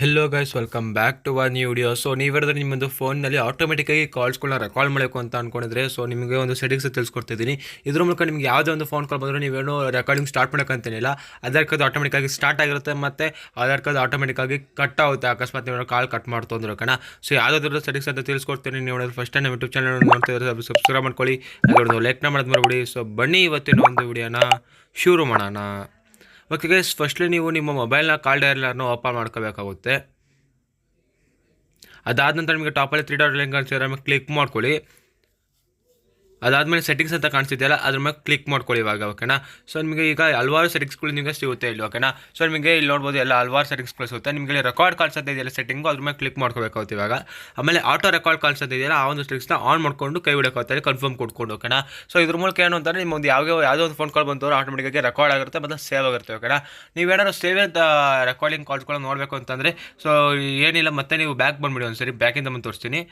Hello guys welcome back to one new video so ನೀವಿದ್ರೆ ನಿಮ್ಮೊಂದು ಫೋನ್ನಲ್ಲಿ ಆಟೋಮೆಟಿಕ್ಕಾಗಿ ಕಾಲ್ಸ್ಗಳನ್ನ ರೆಕಾರ್ಡ್ ಮಾಡಬೇಕು ಅಂತ ಅಂದ್ಕೊಂಡಿದ್ರೆ ಸೊ ನಿಮಗೆ ಒಂದು ಸೆಟ್ಟಿಂಗ್ಸ್ ತಿಳಿಸ್ಕೊಡ್ತಿದ್ದೀನಿ. ಇದ್ರ ಮೂಲಕ ನಿಮ್ಗೆ ಯಾವುದೇ ಒಂದು ಫೋನ್ ಕಾಲ್ ಬಂದರೂ ನೀವೇನು ರೆಕಾರ್ಡಿಂಗ್ ಸ್ಟಾರ್ಟ್ ಮಾಡೋಕ್ಕಂತೇನಿಲ್ಲ ಆಧಾರ್ ಕಾರ್ಡ್ ಆಟೋಮೆಟಿಕ್ಕಾಗಿ ಸ್ಟಾರ್ಟ್ ಆಗಿರುತ್ತೆ ಮತ್ತು ಆಧಾರ್ ಕಾರ್ಡ್ ಆಟೋಮೆಟಿಕ್ಕಾಗಿ ಕಟ್ ಆಗುತ್ತೆ. ಅಕಸ್ಮಾತ್ ನೀವು ಕಾಲ್ ಕಟ್ ಮಾಡ್ತು ಅಂದ್ರೆ ಕಣ. ಸೊ ಯಾವುದಾದ್ರೂ ಸೆಟ್ಟಿಂಗ್ಸ್ ಅಂತ ತಿಳಿಸ್ಕೊಡ್ತೀನಿ. ನೀವು ಫಸ್ಟ್ ಟೈಮ್ ಯೂಟ್ಯೂಬ್ ಚಾನಲ್ ನೋಡ್ತಿದ್ರೆ ಸಬ್ಸ್ಕ್ರೈಬ್ ಮಾಡ್ಕೊಳ್ಳಿ. ಅದೊಂದು ಲೈಕ್ನ ಮಾಡೋದು ಮರಿಬಿಡಿ. ಸೊ ಬನ್ನಿ ಇವತ್ತಿನ ಒಂದು ವಿಡಿಯೋನ ಶುರು ಮಾಡೋಣ. ಓಕೆ ಗೈಸ್ ಫಸ್ಟ್ಲಿ ನೀವು ನಿಮ್ಮ ಮೊಬೈಲ್ನ ಕಾಲ್ ಡೈಲರ್ನ ಓಪನ್ ಮಾಡ್ಕೋಬೇಕಾಗುತ್ತೆ. ಅದಾದ ನಂತರ ನಿಮಗೆ ಟಾಪಲ್ಲಿ ತ್ರೀ ಡಾಟ್ ಲಿಂಕ್ ಅನ್ಸಿದ್ರೆ ಕ್ಲಿಕ್ ಮಾಡ್ಕೊಳ್ಳಿ. ಅದಾದಮೇಲೆ ಸೆಟ್ಟಿಂಗ್ಸ್ ಅಂತ ಕಾಣಿಸ್ತಿದೆಯಲ್ಲ ಅದ್ರ ಮೇಲೆ ಕ್ಲಿಕ್ ಮಾಡ್ಕೊಳ್ಳಿ ಇವಾಗ ಓಕೆನಾ ಸೊ ನಿಮಗೆ ಈಗ ಹಲವಾರು ಸೆಟ್ಟಿಂಗ್ಸ್ಗಳು ನಿಮಗೆ ಸಿಗುತ್ತೆ ಇಲ್ಲಿ ಓಕೆನಾ ಸೊ ನಿಮಗೆ ಇಲ್ಲಿ ನೋಡ್ಬೋದು ಎಲ್ಲ ಹಲವಾರು ಸೆಟ್ಟಿಂಗ್ಸ್ಗಳು ಸಿಗುತ್ತೆ. ನಿಮಗೆ ಇಲ್ಲಿ ರೆಕಾರ್ಡ್ ಕಾಲ್ಸ್ ಇದೆಯಲ್ಲ ಸೆಟ್ಟಿಂಗು ಅದ್ರ ಮೇಲೆ ಕ್ಲಿಕ್ ಮಾಡ್ಕೋಬೇಕಾಗುತ್ತೆ ಇವಾಗ. ಆಮೇಲೆ ಆಟೋ ರೆಕಾರ್ಡ್ ಕಾಲ್ಸ್ ಇದೆಯಲ್ಲ, ಆ ಒಂದು ಸೆಟ್ಟಿಂಗ್ಸ್ನ ಆನ್ ಮಾಡ್ಕೊಂಡು ಕೈ ಬಿಡೋಕ್ಕಾಗುತ್ತೆ ಕನ್ಫರ್ಮ್ ಕೊಟ್ಕೊಂಡು ಓಕೆನಾ ಸೊ ಇದ್ರ ಮೂಲಕ ಏನು ಅಂತಾರೆ ನಿಮ್ಮ ಒಂದು ಯಾವುದೇ ಯಾವುದೋ ಒಂದು ಫೋನ್ ಕಾಲ್ ಬಂತವ್ರು ಆಟೋಮೆಟಿಕ್ಕಾಗಿ ರೆಕಾರ್ಡ್ ಆಗುತ್ತೆ ಮತ್ತು ಸೇವ್ ಆಗುತ್ತೆ ಓಕೆನಾ ನೀವೇನಾದ್ರು ಸೇವ್ ಅಂತ ರೆಕಾರ್ಡಿಂಗ್ ಕಾಲ್ಸ್ಗಳನ್ನ ನೋಡಬೇಕು ಅಂತಂದರೆ ಸೊ ಏನಿಲ್ಲ, ಮತ್ತೆ ನೀವು ಬ್ಯಾಕ್ ಬಂದುಬಿಡಿ ಒಂದು ಸರಿ ಬ್ಯಾಕಿಂದ ಬಂದು ತೋರಿಸ್ತೀನಿ.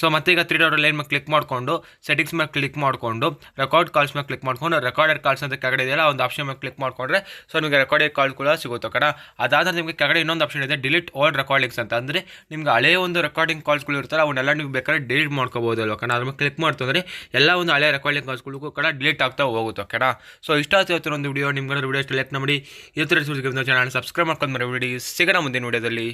ಸೊ ಮತ್ತೆ ಈಗ ತ್ರೀ ಡಾಟ್ ಲೈನ್ ಮೇಲೆ ಕ್ಲಿಕ್ ಮಾಡಿಕೊಂಡು ಸೆಟ್ಟಿಂಗ್ಸ್ ಮೇಲೆ ಕ್ಲಿಕ್ ಮಾಡಿಕೊಂಡು ರೆಕಾರ್ಡ್ ಕಾಲ್ಸ್ ಮೇಲೆ ಕ್ಲಿಕ್ ಮಾಡ್ಕೊಂಡು ರೆಕಾರ್ಡೆಡ್ ಕಾಲ್ಸ್ ಅಂತ ಕೆಳಗಡೆ ಇದೆಯಲ್ಲ, ಒಂದು ಆಪ್ಷನ್ ಮೇಲೆ ಕ್ಲಿಕ್ ಮಾಡಿಕೊಂಡ್ರೆ ಸೊ ನಿಮಗೆ ರೆಕಾರ್ಡೆಡ್ ಕಾಲ್ ಕೂಡ ಸಿಗುತ್ತೆ ಕಣ ಅದಾದ ನಿಮಗೆ ಕೆಳಗಡೆ ಇನ್ನೊಂದು ಆಪ್ಷನ್ ಇದೆ ಡಿಲೀಟ್ ಓಲ್ಡ್ ರೆಕಾರ್ಡಿಂಗ್ಸ್ ಅಂತ. ಅಂದರೆ ನಿಮ್ಗೆ ಹಳೆ ಒಂದು ರೆಕಾರ್ಡಿಂಗ್ ಕಾಲ್ಸ್ಗಳು ಇರ್ತಾರೆ ಅವನ್ನೆಲ್ಲ ನೀವು ಬೇಕಾದ್ರೆ ಡಿಲೀಟ್ ಮಾಡ್ಕೋಬೋದು ಅಲ್ವಾ ಕಣ ಅದ್ರ ಮೇಲೆ ಕ್ಲಿಕ್ ಮಾಡ್ತಂದ್ರೆ ಎಲ್ಲ ಒಂದು ಹಳೆ ರೆಕಾರ್ಡಿಂಗ್ ಕಾಲ್ಸ್ಗಳಿಗೂ ಕೂಡ ಡಿಲೀಟ್ ಆಗ್ತಾ ಹೋಗುತ್ತೆ ಕಣ ಸೊ ಇಷ್ಟ ಆಗ್ತಾ ಒಂದು ವಿಡಿಯೋ ನಿಮ್ಗೆ ವಿಡಿಯೋ ಇಷ್ಟ ಲೈಕ್ ಮಾಡಿ. ಇವತ್ತು ಚಾನಲ್ ಸಬ್ಸ್ಕ್ರೈಬ್ ಮಾಡ್ಕೊಂಡು ಮರಿಬಿಡಿ. ಸಿಗೋಣ ಮುಂದಿನ ವಿಡಿಯೋದಲ್ಲಿ